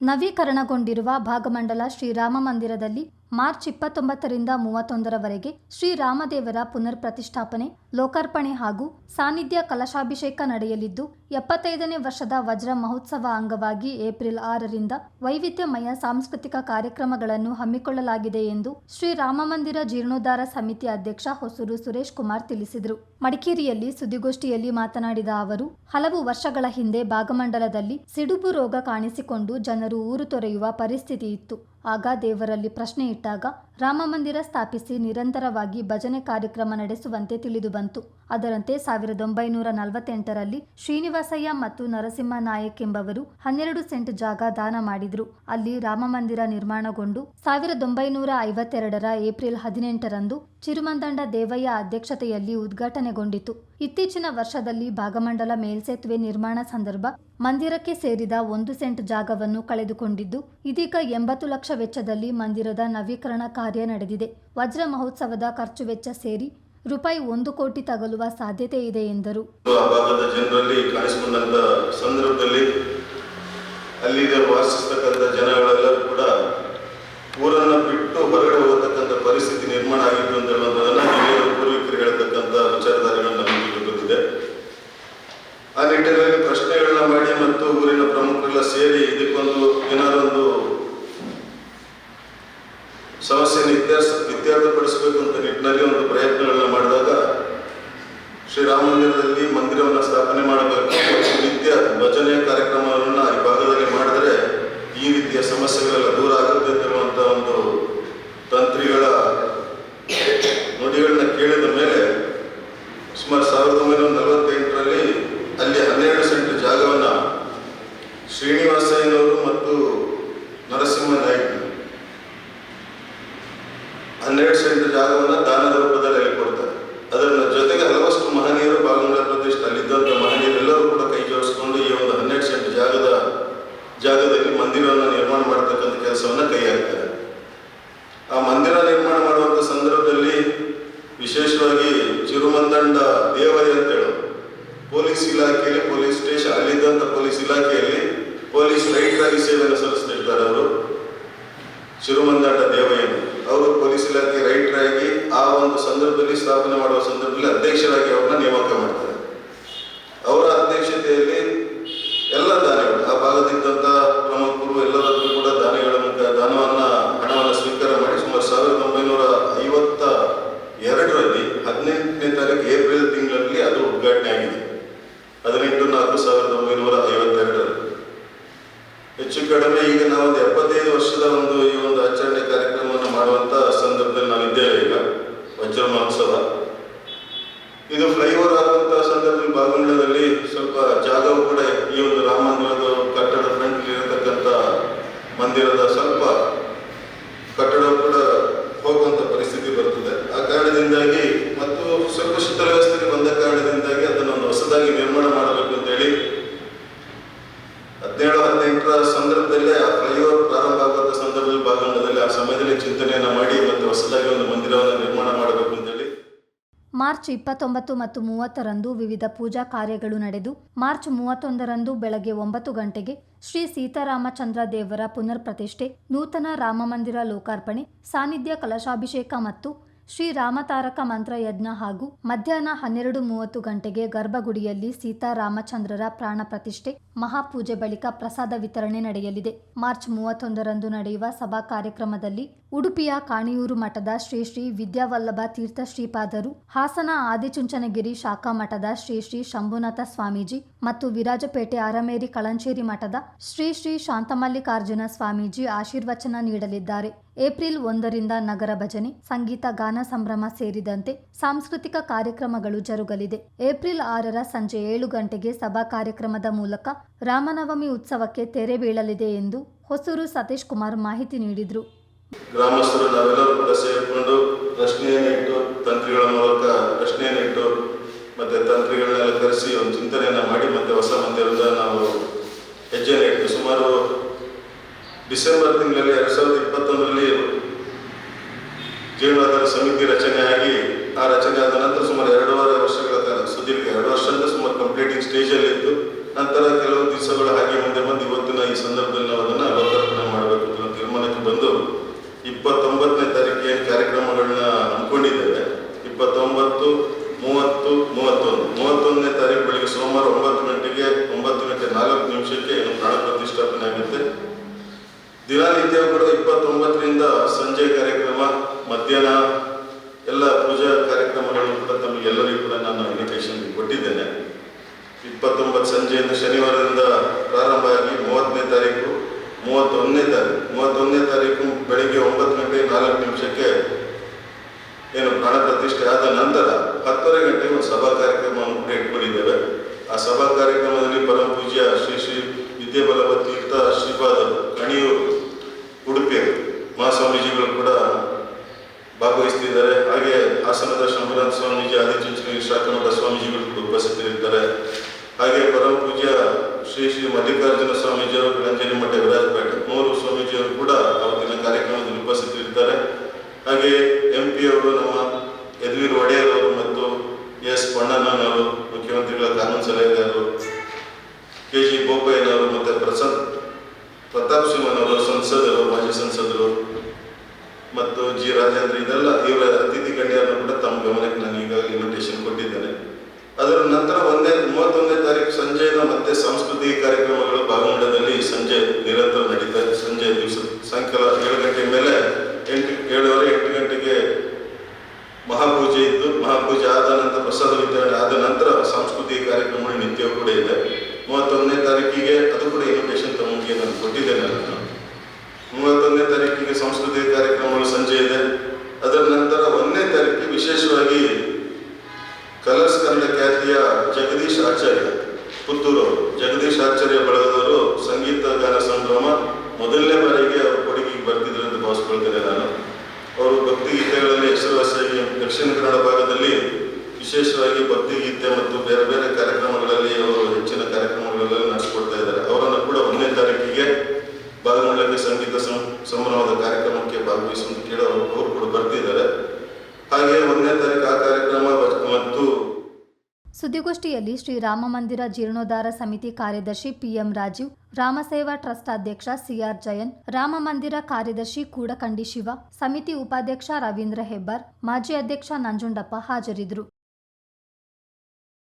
ನವೀಕರಣಗೊಂಡಿರುವ ಭಾಗಮಂಡಲ ಶ್ರೀರಾಮ ಮಂದಿರದಲ್ಲಿ ಮಾರ್ಚ್ ಇಪ್ಪತ್ತೊಂಬತ್ತರಿಂದ ಮೂವತ್ತೊಂದರವರೆಗೆ ಶ್ರೀರಾಮದೇವರ ಪುನರ್ ಪ್ರತಿಷ್ಠಾಪನೆ ಲೋಕಾರ್ಪಣೆ ಹಾಗೂ ಸಾನ್ನಿಧ್ಯ ಕಲಶಾಭಿಷೇಕ ನಡೆಯಲಿದ್ದು, ಎಪ್ಪತ್ತೈದನೇ ವರ್ಷದ ವಜ್ರ ಮಹೋತ್ಸವ ಅಂಗವಾಗಿ ಏಪ್ರಿಲ್ ಆರರಿಂದ ವೈವಿಧ್ಯಮಯ ಸಾಂಸ್ಕೃತಿಕ ಕಾರ್ಯಕ್ರಮಗಳನ್ನು ಹಮ್ಮಿಕೊಳ್ಳಲಾಗಿದೆ ಎಂದು ಶ್ರೀರಾಮ ಮಂದಿರ ಜೀರ್ಣೋದ್ಧಾರ ಸಮಿತಿ ಅಧ್ಯಕ್ಷ ಹೊಸೂರು ಸುರೇಶ್ ಕುಮಾರ್ ತಿಳಿಸಿದರು. ಮಡಿಕೇರಿಯಲ್ಲಿ ಸುದ್ದಿಗೋಷ್ಠಿಯಲ್ಲಿ ಮಾತನಾಡಿದ ಅವರು, ಹಲವು ವರ್ಷಗಳ ಹಿಂದೆ ಭಾಗಮಂಡಲದಲ್ಲಿ ಸಿಡುಬು ರೋಗ ಕಾಣಿಸಿಕೊಂಡು ಜನರು ಊರು ತೊರೆಯುವ ಪರಿಸ್ಥಿತಿ ಇತ್ತು. ಆಗ ದೇವರಲ್ಲಿ ಪ್ರಶ್ನೆ ಇಟ್ಟಾಗ ರಾಮಮಂದಿರ ಸ್ಥಾಪಿಸಿ ನಿರಂತರವಾಗಿ ಭಜನೆ ಕಾರ್ಯಕ್ರಮ ನಡೆಸುವಂತೆ ತಿಳಿದು ಬಂತು. ಅದರಂತೆ ಸಾವಿರದ ಒಂಬೈನೂರ ನಲವತ್ತೆಂಟರಲ್ಲಿ ಶ್ರೀನಿವಾಸಯ್ಯ ಮತ್ತು ನರಸಿಂಹ ನಾಯಕ್ ಎಂಬವರು ಹನ್ನೆರಡು ಸೆಂಟ್ ಜಾಗ ದಾನ ಮಾಡಿದ್ರು. ಅಲ್ಲಿ ರಾಮಮಂದಿರ ನಿರ್ಮಾಣಗೊಂಡು ಸಾವಿರದ ಒಂಬೈನೂರ ಐವತ್ತೆರಡರ ಏಪ್ರಿಲ್ ಹದಿನೆಂಟರಂದು ಚಿರುಮಂದಂಡ ದೇವಯ್ಯ ಅಧ್ಯಕ್ಷತೆಯಲ್ಲಿ ಉದ್ಘಾಟನೆಗೊಂಡಿತು. ಇತ್ತೀಚಿನ ವರ್ಷದಲ್ಲಿ ಭಾಗಮಂಡಲ ಮೇಲ್ಸೇತುವೆ ನಿರ್ಮಾಣ ಸಂದರ್ಭ ಮಂದಿರಕ್ಕೆ ಸೇರಿದ ಒಂದು ಸೆಂಟ್ ಜಾಗವನ್ನು ಕಳೆದುಕೊಂಡಿದ್ದು, ಇದೀಗ ಎಂಬತ್ತು ಲಕ್ಷ ವೆಚ್ಚದಲ್ಲಿ ಮಂದಿರದ ನವೀಕರಣ ಕಾರ್ಯ ನಡೆದಿದೆ. ವಜ್ರ ಮಹೋತ್ಸವದ ಖರ್ಚು ವೆಚ್ಚ ಸೇರಿ ರೂಪಾಯಿ ಒಂದು ಕೋಟಿ ತಗಲುವ ಸಾಧ್ಯತೆ ಇದೆ ಎಂದರು. ಜನರಲ್ಲಿ ಕಾಣಿಸಿಕೊಂಡಂತ ಸಂದರ್ಭದಲ್ಲಿ ಅಲ್ಲಿಗೆ ವಾಸಿಸ್ತಕ್ಕಂಥ ಜನಗಳೆಲ್ಲರೂ ಕೂಡ ಊರನ್ನ ಬಿಟ್ಟು ಹೊರಗಡೆ ಹೋಗತಕ್ಕಂಥ ಪರಿಸ್ಥಿತಿ ನಿರ್ಮಾಣ ಆಗಿತ್ತು ಅಂತ ಹೇಳುವಂಥದ್ದನ್ನ ಶ್ರೀರಾಮ ಮಂದಿರದಲ್ಲಿ ಮಂದಿರವನ್ನು ಸ್ಥಾಪನೆ ಮಾಡಬೇಕು ನಿತ್ಯ ಭಜನೆ ಕಾರ್ಯಕ್ರಮವನ್ನು ಈ ಭಾಗದಲ್ಲಿ ಮಾಡಿದರೆ ಈ ರೀತಿಯ ಸಮಸ್ಯೆಗಳೆಲ್ಲ ದೂರ ಆಗುತ್ತೆ ಅಂತ ಒಂದು ತಂತ್ರಿಗಳ ನುಡಿಗಳನ್ನ ಕೇಳಿದ ಮೇಲೆ ಸುಮಾರು ಸಾವಿರದ ಒಂಬೈನೂರ ನಲವತ್ತೆಂಟರಲ್ಲಿ ಅಲ್ಲಿ ಹನ್ನೆರಡು ಸೆಂಟ್ ಜಾಗವನ್ನು ಶ್ರೀನಿವಾಸಯ್ಯನವರು ಮತ್ತು ನರಸಿಂಹ ನಾಯ್ಕ ಹನ್ನೆರಡು ಸೆಂಟ್ ಜಾಗವನ್ನು ದಾನದ ರೂಪದಲ್ಲಿ ಅಲ್ಲಿ ಕೊಡ್ತಾರೆ ಅದರ ಜೊತೆಗೆ ಹಲವಷ್ಟು ಮಹನೀಯರು ಬಾಗಮಂಡಲ ಪ್ರದೇಶದಲ್ಲಿ ಅಲ್ಲಿದ್ದಂಥ ಮಹನೀಯರೆಲ್ಲರೂ ಕೂಡ ಕೈ ಜೋಡಿಸ್ಕೊಂಡು ಈ ಒಂದು ಹನ್ನೆರಡು ಸೆಂಟ್ ಜಾಗದ ಜಾಗದಲ್ಲಿ ಮಂದಿರವನ್ನು ನಿರ್ಮಾಣ ಮಾಡತಕ್ಕಂಥ ಕೆಲಸವನ್ನು ಕೈ ಹಾಕ್ತಾರೆ ಆ ಮಂದಿರ ನಿರ್ಮಾಣ ಮಾಡುವಂಥ ಸಂದರ್ಭದಲ್ಲಿ ವಿಶೇಷವಾಗಿ ಚಿರುಮಂದಂಡ ದೇವರಿ ಅಂತೇಳು. ಪೊಲೀಸ್ ಇಲಾಖೆಯಲ್ಲಿ, ಪೊಲೀಸ್ ಸ್ಟೇಷನ್ ಅಲ್ಲಿದ್ದಂಥ ಪೊಲೀಸ್ ಇಲಾಖೆಯಲ್ಲಿ ಪೊಲೀಸ್ ರೈಟರ್ ಆಗಿ ಸೇವೆಯನ್ನು ಸಲ್ಲಿಸ್ತಿರ್ತಾರೆ ಅವರು. ಚಿರುಮಂದಾಟ ದೇವಯ್ಯನು ಅವರು ಪೊಲೀಸ್ ಇಲಾಖೆ ಆಗಿ ಆ ಒಂದು ಸಂದರ್ಭದಲ್ಲಿ ಸ್ಥಾಪನೆ ಮಾಡುವ ಸಂದರ್ಭದಲ್ಲಿ ಅಧ್ಯಕ್ಷರಾಗಿ ಅವ್ರನ್ನ ನೇಮಕ ಮಾಡ್ತಾರೆ. ಹೊಸದಾಗಿ ಮಂದಿರವನ್ನು ನಿರ್ಮಾಣ ಮಾಡಬೇಕು ಅಂತೇಳಿ. ಮಾರ್ಚ್ ಇಪ್ಪತ್ತೊಂಬತ್ತು ಮತ್ತು ಮೂವತ್ತರಂದು ವಿವಿಧ ಪೂಜಾ ಕಾರ್ಯಗಳು ನಡೆದು, ಮಾರ್ಚ್ ಮೂವತ್ತೊಂದರಂದು ಬೆಳಗ್ಗೆ ಒಂಬತ್ತು ಗಂಟೆಗೆ ಶ್ರೀ ಸೀತಾರಾಮಚಂದ್ರ ದೇವರ ಪುನರ್ ಪ್ರತಿಷ್ಠೆ ನೂತನ ರಾಮಮಂದಿರ ಲೋಕಾರ್ಪಣೆ, ಸಾನ್ನಿಧ್ಯ ಕಲಶಾಭಿಷೇಕ ಮತ್ತು ಶ್ರೀ ರಾಮತಾರಕ ಮಂತ್ರ ಯಜ್ಞ ಹಾಗೂ ಮಧ್ಯಾಹ್ನ ಹನ್ನೆರಡು ಮೂವತ್ತು ಗಂಟೆಗೆ ಗರ್ಭಗುಡಿಯಲ್ಲಿ ಸೀತಾರಾಮಚಂದ್ರರ ಪ್ರಾಣ ಪ್ರತಿಷ್ಠೆ, ಮಹಾಪೂಜೆ ಬಳಿಕ ಪ್ರಸಾದ ವಿತರಣೆ ನಡೆಯಲಿದೆ. ಮಾರ್ಚ್ ಮೂವತ್ತೊಂದರಂದು ನಡೆಯುವ ಸಭಾ ಕಾರ್ಯಕ್ರಮದಲ್ಲಿ ಉಡುಪಿಯ ಕಾಣಿಯೂರು ಮಠದ ಶ್ರೀ ಶ್ರೀ ವಿದ್ಯಾವಲ್ಲಭ ತೀರ್ಥ ಶ್ರೀಪಾದರು, ಹಾಸನ ಆದಿಚುಂಚನಗಿರಿ ಶಾಖಾ ಮಠದ ಶ್ರೀ ಶ್ರೀ ಶಂಭುನಾಥ ಸ್ವಾಮೀಜಿ ಮತ್ತು ವಿರಾಜಪೇಟೆ ಅರಮೇರಿ ಕಳಂಚೇರಿ ಮಠದ ಶ್ರೀ ಶ್ರೀ ಶಾಂತಮಲ್ಲಿಕಾರ್ಜುನ ಸ್ವಾಮೀಜಿ ಆಶೀರ್ವಚನ ನೀಡಲಿದ್ದಾರೆ. ಏಪ್ರಿಲ್ ಒಂದರಿಂದ ನಗರ ಭಜನೆ, ಸಂಗೀತ, ಗಾನ ಸಂಭ್ರಮ ಸೇರಿದಂತೆ ಸಾಂಸ್ಕೃತಿಕ ಕಾರ್ಯಕ್ರಮಗಳು ಜರುಗಲಿದೆ. ಏಪ್ರಿಲ್ ಆರರ ಸಂಜೆ ಏಳು ಗಂಟೆಗೆ ಸಭಾ ಕಾರ್ಯಕ್ರಮದ ಮೂಲಕ ರಾಮನವಮಿ ಉತ್ಸವಕ್ಕೆ ತೆರೆ ಬೀಳಲಿದೆ ಎಂದು ಹೊಸೂರು ಸತೀಶ್ ಕುಮಾರ್ ಮಾಹಿತಿ ನೀಡಿದರು. ಗ್ರಾಮಸ್ಥರು ನಾವೆಲ್ಲರೂ ಕೂಡ ಸೇರಿಕೊಂಡು ಪ್ರಶ್ನೆಯನ್ನು ಇಟ್ಟು, ತಂತ್ರಿಗಳ ಮೂಲಕ ಪ್ರಶ್ನೆಯನ್ನು ಮತ್ತೆ ತಂತ್ರಿಗಳನ್ನೆಲ್ಲ ಕರೆಸಿ ಒಂದು ಚಿಂತನೆಯನ್ನ ಮಾಡಿ, ಮತ್ತೆ ಹೊಸ ಮಂದಿರದ ನಾವು ಹೆಜ್ಜೆಯನ್ನು ಇಟ್ಟು ಸುಮಾರು ಡಿಸೆಂಬರ್ ತಿಂಗಳಲ್ಲಿ ಎರಡ್ ಸಾವಿರದ ಇಪ್ಪತ್ತೊಂದರಲ್ಲಿ ಜೀರ್ಣೋದ್ಧಾರ ಸಮಿತಿ ರಚನೆ ಆಗಿ ಆ ರಚನೆ ಆದ ನಂತರ ಸುಮಾರು ಎರಡೂವರೆ ವರ್ಷಗಳ ಕಾಲ, ಸುದೀರ್ಘ ಎರಡು ವರ್ಷದಿಂದ ಸುಮಾರು ಕಂಪ್ಲೀಟಿಂಗ್ ಸ್ಟೇಜಲ್ಲಿ ಇತ್ತು. ನಂತರ ಕೆಲವು ದಿವಸಗಳು ಹಾಗೆ ಮುಂದೆ ಬಂದು ಇವತ್ತಿನ ಈ ಸಂದರ್ಭದಲ್ಲಿ ನಾವು ಅದನ್ನ ಲೋಕ ನಿಮಿಷಕ್ಕೆ ಏನು ಪ್ರಾಣ ಪ್ರತಿಷ್ಠಾಪನೆ ಆಗುತ್ತೆ ಕೂಡ ಇಪ್ಪತ್ತೊಂಬತ್ತರಿಂದ ಸಂಜೆ ಕಾರ್ಯಕ್ರಮ, ಮಧ್ಯಾಹ್ನ ಎಲ್ಲ ಪೂಜಾ ಕಾರ್ಯಕ್ರಮಗಳನ್ನು ಕೂಡ ತಮಗೆಲ್ಲರಿಗೂ ಕೂಡ ನಾನು ಇನ್ವಿಟೇಷನ್ ಕೊಟ್ಟಿದ್ದೇನೆ. ಇಪ್ಪತ್ತೊಂಬತ್ತು ಸಂಜೆಯಿಂದ ಶನಿವಾರದಿಂದ ಪ್ರಾರಂಭ ಆಗಿ ಮೂವತ್ತನೇ ತಾರೀಕು, ಮೂವತ್ತೊಂದನೇ ತಾರೀಕು ಮೂವತ್ತೊಂದನೇ ತಾರೀಕು ಬೆಳಿಗ್ಗೆ ಒಂಬತ್ತು ಗಂಟೆ ನಾಲ್ಕು ನಿಮಿಷಕ್ಕೆ ಏನು ಪ್ರಾಣ ಪ್ರತಿಷ್ಠೆ ಆದ ನಂತರ ಹತ್ತುವರೆ ಗಂಟೆಗೆ ಒಂದು ಸಭಾ ಕಾರ್ಯಕ್ರಮವನ್ನು ಕೂಡ ಆ ಸಭಾ ಕಾರ್ಯಕ್ರಮದಲ್ಲಿ ಪರಮ ಪೂಜ್ಯ ಶ್ರೀ ಶ್ರೀ ವಿದ್ಯಾಬಲವ ತೀರ್ಥ ಶ್ರೀಪಾದ ಕಣಿಯೂರು ಉಡುಪಿಯರು ಮಹಾಸ್ವಾಮೀಜಿಗಳು ಕೂಡ ಭಾಗವಹಿಸ್ತಿದ್ದಾರೆ ಹಾಗೆ ಹಾಸನದ ಶಂಭುನಾಥ ಸ್ವಾಮೀಜಿ ಆದಿಚುಂಚನಗಿರಿ ಶಾಖಮಠ ಸ್ವಾಮೀಜಿಗಳು ಕೂಡ ಉಪಸ್ಥಿತರಿರ್ತಾರೆ ಹಾಗೆ ಪರಮ ಪೂಜ್ಯ ಶ್ರೀ ಶ್ರೀ ಮಲ್ಲಿಕಾರ್ಜುನ ಸ್ವಾಮೀಜಿಯವರು ಮಠ ವಿರಾಜಪೇಟೆ ಮೂರು ಸ್ವಾಮೀಜಿಯವರು ಕೂಡ ಅವತ್ತಿನ ಕಾರ್ಯಕ್ರಮದಲ್ಲಿ ಉಪಸ್ಥಿತರಿದ್ದಾರೆ. ಹಾಗೆ ಎಂ ಪಿ ಅವರು ನಮ್ಮ ಯದುವೀರ್ ಒಡೆಯರ್ ಅವರು ಮತ್ತು ಎಸ್ ಪಣ್ಣಣ್ಣನವರು ಮುಖ್ಯಮಂತ್ರಿಗಳ ಕಾನೂನು ಸಲಹೆಗಾರರು, ಕೆ ಜಿ ಬೋಪಯ್ಯನವರು ಮತ್ತು ಪ್ರಸನ್ ಪ್ರತಾಪ್ ಸಿಂಹನವರು, ಸಂಸದರು, ಮಾಜಿ ಸಂಸದರು ಮತ್ತು ಜಿ ರಾಜೇಂದ್ರ, ಇದೆಲ್ಲ ಇವರ ಅತಿಥಿ ಗಣ್ಯರನ್ನು ಕೂಡ ತಮ್ಮ ಗಮನಕ್ಕೆ ನಾನು ಈಗಾಗಲೇ ಇನ್ವಿಟೇಷನ್ ಕೊಟ್ಟಿದ್ದೇನೆ ಅದರ ನಂತರ ಒಂದೇ ಮೂವತ್ತೊಂದನೇ ತಾರೀಕು ಸಂಜೆಯಿಂದ ಮತ್ತೆ ಸಾಂಸ್ಕೃತಿಕ ಕಾರ್ಯಕ್ರಮಗಳು ಭಾಗಮಂಡಲದಲ್ಲಿ ಸಂಜೆ ನಿರಂತರ ನಡೀತಾ ಇದೆ ಸಂಜೆ ದಿವಸ ಸಾಯಂಕಾಲ ಏಳು ಗಂಟೆ ಮೇಲೆ ಎಂಟು ಏಳುವರೆ ಎಂಟು ಗಂಟೆಗೆ ಮಹಾಪೂಜೆ ಇದ್ದು ಮಹಾಪೂಜೆ ಆದ ನಂತರ ಪ್ರಸಾದ ವಿತರಣೆ ಆದ ನಂತರ ಸಾಂಸ್ಕೃತಿಕ ಕಾರ್ಯಕ್ರಮಗಳು ನಿತ್ಯವೂ ಕೂಡ ಇದೆ ಮೂವತ್ತೊಂದನೇ ತಾರೀಕಿಗೆ ಅದು ಕೂಡ ಇನ್ವಿಟೇಷನ್ ತಮಗೆ ನಾನು ಕೊಟ್ಟಿದ್ದೇನೆ ನಾನು ಮೂವತ್ತೊಂದನೇ ತಾರೀಕಿಗೆ ಸಾಂಸ್ಕೃತಿಕ ಕಾರ್ಯಕ್ರಮಗಳು ಸಂಜೆ ಇದೆ. ಅದರ ನಂತರ ಒಂದನೇ ತಾರೀಕಿಗೆ ವಿಶೇಷವಾಗಿ ಕಲರ್ಸ್ ಕನ್ನಡ ಖ್ಯಾತಿಯ ಜಗದೀಶ್ ಆಚಾರ್ಯ, ಪುತ್ತೂರು. ಜಗದೀಶ್ ಆಚಾರ್ಯ ಬಳಗದವರು ಸಂಗೀತ ಗಾನ ಸಂಭ್ರಮ ಮೊದಲನೇ ಬಾರಿಗೆ ಅವರು ಕೊಡುಗೆಗೆ ಬರ್ತಿದ್ರು ಅಂತ ಭಾವಿಸ್ಕೊಳ್ತೇನೆ ನಾನು. ಅವರು ಭಕ್ತಿಗೀತೆಗಳಲ್ಲಿ ಹೆಸರುವಾಸಿಯಾಗಿ ದಕ್ಷಿಣ ಕನ್ನಡ ಭಾಗದಲ್ಲಿ ವಿಶೇಷವಾಗಿ ಭಕ್ತಿಗೀತೆ ಮತ್ತು ಬೇರೆ ಬೇರೆ ಕಾರ್ಯಕ್ರಮಗಳಲ್ಲಿ ಅವರು ಹೆಚ್ಚಿನ ಕಾರ್ಯಕ್ರಮಗಳಲ್ಲಿ ನಡೆಸಿಕೊಡ್ತಾ ಇದ್ದಾರೆ ಅವರನ್ನು ಕೂಡ ಒಂದನೇ ತಾರೀಕಿಗೆ ಭಾಗಮಂಡಲಕ್ಕೆ ಸಂಗೀತ ಸಂ- ಸಂಭ್ರಮದ ಕಾರ್ಯಕ್ರಮಕ್ಕೆ ಭಾಗವಹಿಸುವಂತ ಕೇಳೋ ಅವರು ಕೂಡ ಬರ್ತಿದ್ದಾರೆ ಹಾಗೆ ಒಂದನೇ ತಾರೀಕು ಆ ಕಾರ್ಯಕ್ರಮ ಮತ್ತು ಸುದ್ದಿಗೋಷ್ಠಿಯಲ್ಲಿ ಶ್ರೀ ರಾಮ ಮಂದಿರ ಜೀರ್ಣೋದ್ಧಾರ ಸಮಿತಿ ಕಾರ್ಯದರ್ಶಿ ಪಿಎಂ ರಾಜೀವ್, ರಾಮಸೇವಾ ಟ್ರಸ್ಟ್ ಅಧ್ಯಕ್ಷ ಸಿಆರ್ ಜಯನ್ ರಾಮ ಮಂದಿರ ಕಾರ್ಯದರ್ಶಿ ಕೂಡಕಂಡಿ ಶಿವ, ಸಮಿತಿ ಉಪಾಧ್ಯಕ್ಷ ರವೀಂದ್ರ ಹೆಬ್ಬಾರ್, ಮಾಜಿ ಅಧ್ಯಕ್ಷ ನಂಜುಂಡಪ್ಪ ಹಾಜರಿದ್ದರು.